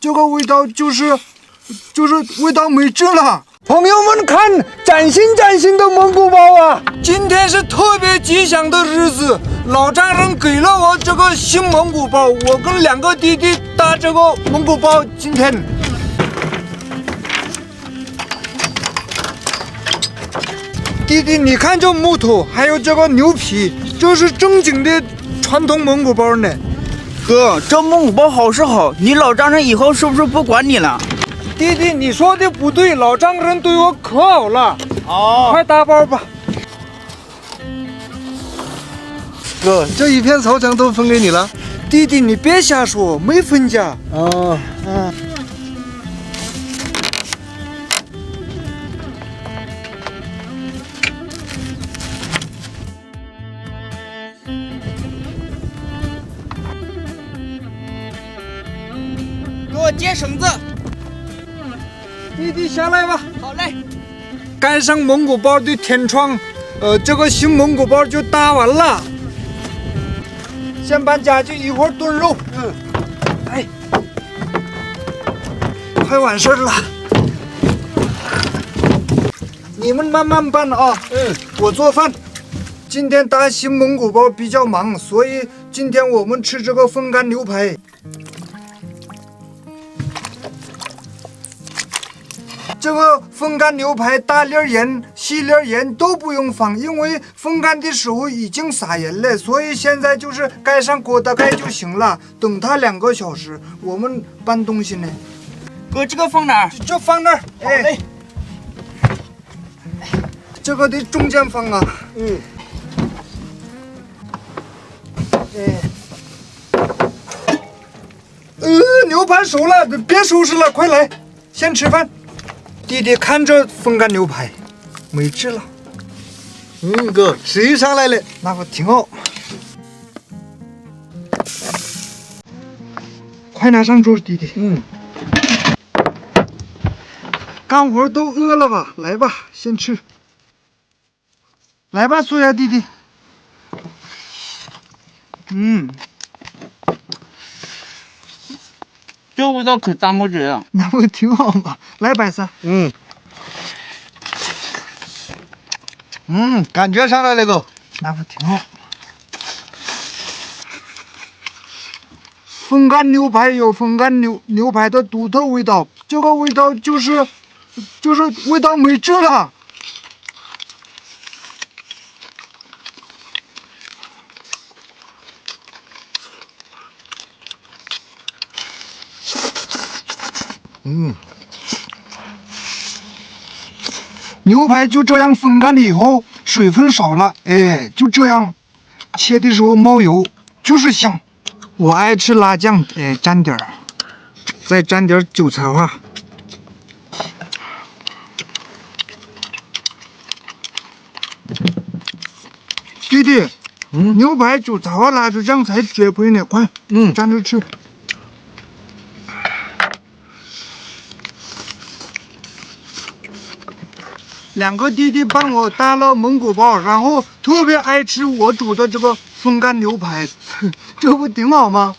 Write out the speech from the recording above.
这个味道就是就是味道没治了。朋友们看，崭新崭新的蒙古包啊！今天是特别吉祥的日子，老丈人给了我这个新蒙古包，我跟两个弟弟搭这个蒙古包。今天，弟弟，你看这木头，还有这个牛皮，这是正经的传统蒙古包呢。哥，这蒙古包好是好，你老丈人以后是不是不管你了？弟弟，你说的不对，老丈人对我可好了。哦，快打包吧。哥，这一片草场都分给你了。弟弟，你别瞎说，没分家。哦，嗯。我接绳子。弟弟下来吧。好嘞。盖上蒙古包的天窗，呃，这个新蒙古包就搭完了。先搬家具，一会儿炖肉。嗯。哎，快完事儿了。你们慢慢办啊。嗯。我做饭。今天搭新蒙古包比较忙，所以今天我们吃这个风干牛排。这个风干牛排大粒盐、细粒盐都不用放，因为风干的时候已经撒盐了，所以现在就是盖上锅的盖就行了。等它两个小时，我们搬东西呢。哥，这个放哪儿？就放那儿。好嘞。这个得中间放啊。嗯。哎。呃，牛排熟了，别收拾了，快来，先吃饭。弟弟看着风干牛排，没治了。嗯，哥，谁上来了，那个挺好。快拿上桌，弟弟。嗯。干活都饿了吧？来吧，先吃。来吧，苏亚弟弟。嗯。这味道可大拇指啊！那不挺好吗？来，白色。嗯。嗯，感觉上来了，都。那不挺好。风干牛排有风干牛牛排的独特味道，这个味道就是就是味道没治了。嗯，牛排就这样风干了以后，水分少了，哎，就这样，切的时候冒油，就是香。我爱吃辣酱，哎，蘸点儿，再蘸点韭菜花。弟弟，嗯，牛排韭菜花辣椒酱才绝配呢，快，嗯，蘸着吃。两个弟弟帮我带了蒙古包，然后特别爱吃我煮的这个风干牛排，这不挺好吗？